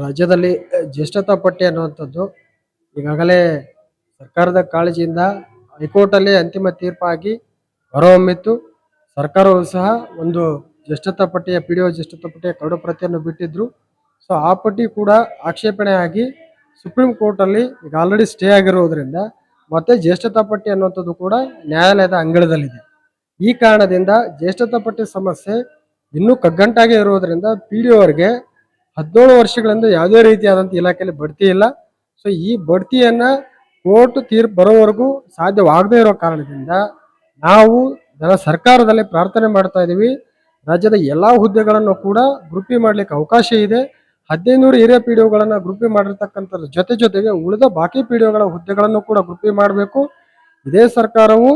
ರಾಜ್ಯದಲ್ಲಿ ಜ್ಯೇಷ್ಠತಾ ಪಟ್ಟಿ ಅನ್ನುವಂಥದ್ದು ಈಗಾಗಲೇ ಸರ್ಕಾರದ ಕಾಳಜಿಯಿಂದ ಹೈಕೋರ್ಟಲ್ಲಿ ಅಂತಿಮ ತೀರ್ಪಾಗಿ ಹೊರಹೊಮ್ಮಿತ್ತು. ಸರ್ಕಾರವು ಸಹ ಒಂದು ಜ್ಯೇಷ್ಠತಾ ಪಟ್ಟಿಯ, ಪಿ ಡಿ ಒ ಜ್ಯೇಷ್ಠತಾ ಪಟ್ಟಿಯ ಕರಡು ಪ್ರತಿಯನ್ನು ಬಿಟ್ಟಿದ್ರು. ಸೊ, ಆ ಪಟ್ಟಿ ಕೂಡ ಆಕ್ಷೇಪಣೆ ಆಗಿ ಸುಪ್ರೀಂ ಕೋರ್ಟಲ್ಲಿ ಈಗ ಆಲ್ರೆಡಿ ಸ್ಟೇ ಆಗಿರುವುದರಿಂದ ಮತ್ತೆ ಜ್ಯೇಷ್ಠತಾ ಪಟ್ಟಿ ಅನ್ನುವಂಥದ್ದು ಕೂಡ ನ್ಯಾಯಾಲಯದ ಅಂಗಳದಲ್ಲಿದೆ. ಈ ಕಾರಣದಿಂದ ಜ್ಯೇಷ್ಠತಾ ಪಟ್ಟಿ ಸಮಸ್ಯೆ ಇನ್ನೂ ಕಗ್ಗಂಟಾಗಿ ಇರುವುದರಿಂದ ಪಿ ಡಿ ಅವರಿಗೆ ಹದಿನೇಳು ವರ್ಷಗಳಿಂದ ಯಾವುದೇ ರೀತಿಯಾದಂಥ ಇಲಾಖೆಯಲ್ಲಿ ಬಡ್ತಿ ಇಲ್ಲ. ಸೊ ಈ ಬಡ್ತಿಯನ್ನ ಕೋರ್ಟ್ ತೀರ್ಪು ಬರೋವರೆಗೂ ಸಾಧ್ಯವಾಗದೇ ಇರೋ ಕಾರಣದಿಂದ ನಾವು ಜನ ಸರ್ಕಾರದಲ್ಲಿ ಪ್ರಾರ್ಥನೆ ಮಾಡ್ತಾ ಇದ್ದೀವಿ. ರಾಜ್ಯದ ಎಲ್ಲ ಹುದ್ದೆಗಳನ್ನು ಕೂಡ ಗ್ರೂಪಿ ಮಾಡ್ಲಿಕ್ಕೆ ಅವಕಾಶ ಇದೆ. ಹದಿನೈನೂರು ಹಿರಿಯ ಪಿ ಡಿ ಒಗಳನ್ನು ಗ್ರೂಪಿ ಮಾಡಿರ್ತಕ್ಕಂಥದ್ರ ಜೊತೆ ಜೊತೆಗೆ ಉಳಿದ ಬಾಕಿ ಪಿ ಡಿ ಒಗಳ ಹುದ್ದೆಗಳನ್ನು ಕೂಡ ಗ್ರೂಪಿ ಮಾಡಬೇಕು. ಇದೇ ಸರ್ಕಾರವು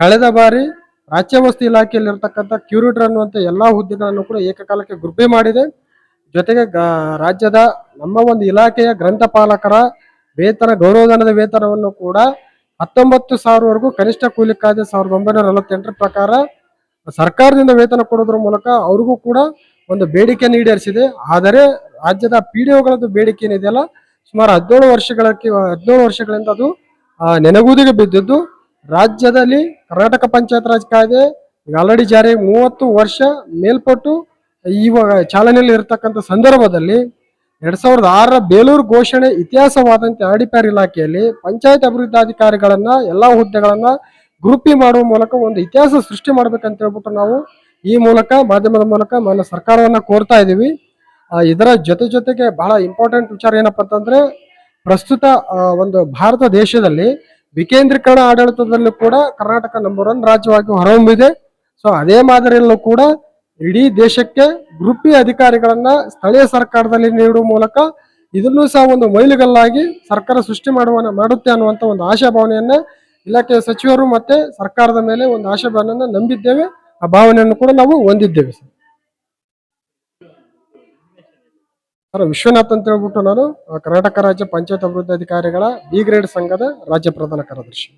ಕಳೆದ ಬಾರಿ ರಾಜ್ಯ ವಸ್ತು ಇಲಾಖೆಯಲ್ಲಿರ್ತಕ್ಕಂಥ ಕ್ಯೂರೇಟರ್ ಅನ್ನುವಂಥ ಎಲ್ಲ ಹುದ್ದೆಗಳನ್ನು ಕೂಡ ಏಕಕಾಲಕ್ಕೆ ಗ್ರೂಪಿ ಮಾಡಿದೆ. ಜೊತೆಗೆ ರಾಜ್ಯದ ನಮ್ಮ ಒಂದು ಇಲಾಖೆಯ ಗ್ರಂಥಪಾಲಕರ ವೇತನ ಗೌರವಧನದ ವೇತನವನ್ನು ಕೂಡ ಹತ್ತೊಂಬತ್ತು ಸಾವಿರವರೆಗೂ ಕನಿಷ್ಠ ಕೂಲಿ ಕಾಯ್ದೆ ಸಾವಿರದ ಒಂಬೈನೂರ ನಲವತ್ತೆಂಟರ ಪ್ರಕಾರ ಸರ್ಕಾರದಿಂದ ವೇತನ ಕೊಡೋದ್ರ ಮೂಲಕ ಅವ್ರಿಗೂ ಕೂಡ ಒಂದು ಬೇಡಿಕೆ ಈಡೇರಿಸಿದೆ. ಆದರೆ ರಾಜ್ಯದ ಪಿ ಡಿ ಒಗಳದ್ದು ಬೇಡಿಕೆ ಏನಿದೆಯಲ್ಲ ಸುಮಾರು ಹದಿನೇಳು ವರ್ಷಗಳಕ್ಕೆ, ಹದಿನೇಳು ವರ್ಷಗಳಿಂದ ಅದು ನೆನಗುದಿಗೆ ಬಿದ್ದಿದ್ದು. ರಾಜ್ಯದಲ್ಲಿ ಕರ್ನಾಟಕ ಪಂಚಾಯತ್ ರಾಜ್ ಕಾಯ್ದೆ ಆಲ್ರೆಡಿ ಜಾರಿ ಮೂವತ್ತು ವರ್ಷ ಮೇಲ್ಪಟ್ಟು ಇವಾಗ ಚಾಲನೆಯಲ್ಲಿ ಇರತಕ್ಕಂಥ ಸಂದರ್ಭದಲ್ಲಿ ಎರಡ್ ಸಾವಿರದ ಆರರ ಬೇಲೂರು ಘೋಷಣೆ ಇತಿಹಾಸವಾದಂತೆ ಆಡಿಪ್ಯಾರ್ ಇಲಾಖೆಯಲ್ಲಿ ಪಂಚಾಯತ್ ಅಭಿವೃದ್ಧಾಧಿಕಾರಿಗಳನ್ನ, ಎಲ್ಲಾ ಹುದ್ದೆಗಳನ್ನ ಗ್ರೂಪಿ ಮಾಡುವ ಮೂಲಕ ಒಂದು ಇತಿಹಾಸ ಸೃಷ್ಟಿ ಮಾಡ್ಬೇಕಂತ ಹೇಳ್ಬಿಟ್ಟು ನಾವು ಈ ಮೂಲಕ, ಮಾಧ್ಯಮದ ಮೂಲಕ ಮಾನ್ಯ ಸರ್ಕಾರವನ್ನ ಕೋರ್ತಾ ಇದ್ದೀವಿ ಇದರ ಜೊತೆ ಜೊತೆಗೆ ಬಹಳ ಇಂಪಾರ್ಟೆಂಟ್ ವಿಚಾರ ಏನಪ್ಪಾ ಅಂತಂದ್ರೆ, ಪ್ರಸ್ತುತ ಒಂದು ಭಾರತ ದೇಶದಲ್ಲಿ ವಿಕೇಂದ್ರೀಕರಣ ಆಡಳಿತದಲ್ಲೂ ಕೂಡ ಕರ್ನಾಟಕ ನಂಬರ್ ಒನ್ ರಾಜ್ಯವಾಗಿ ಹೊರಹೊಮ್ಮಿದೆ. ಸೊ ಅದೇ ಮಾದರಿಯಲ್ಲೂ ಕೂಡ ಇಡೀ ದೇಶಕ್ಕೆ ಗ್ರೂಪಿ ಅಧಿಕಾರಿಗಳನ್ನ ಸ್ಥಳೀಯ ಸರ್ಕಾರದಲ್ಲಿ ನೀಡುವ ಮೂಲಕ ಇದನ್ನು ಸಹ ಒಂದು ಮೈಲುಗಲ್ಲಾಗಿ ಸರ್ಕಾರ ಸೃಷ್ಟಿ ಮಾಡುವ ಮಾಡುತ್ತೆ ಅನ್ನುವಂತ ಒಂದು ಆಶಾಭಾವನೆಯನ್ನ ಇಲಾಖೆಯ ಸಚಿವರು ಮತ್ತೆ ಸರ್ಕಾರದ ಮೇಲೆ ಒಂದು ಆಶಾಭಾವನೆಯನ್ನ ನಂಬಿದ್ದೇವೆ. ಆ ಭಾವನೆಯನ್ನು ಕೂಡ ನಾವು ಹೊಂದಿದ್ದೇವೆ ಸರ್. ಸರ್, ವಿಶ್ವನಾಥ್ ಅಂತ ಹೇಳ್ಬಿಟ್ಟು ನಾನು ಕರ್ನಾಟಕ ರಾಜ್ಯ ಪಂಚಾಯತ್ ಅಭಿವೃದ್ಧಿ ಅಧಿಕಾರಿಗಳ ಬಿ ಗ್ರೇಡ್ ಸಂಘದ ರಾಜ್ಯ ಪ್ರಧಾನ ಕಾರ್ಯದರ್ಶಿ.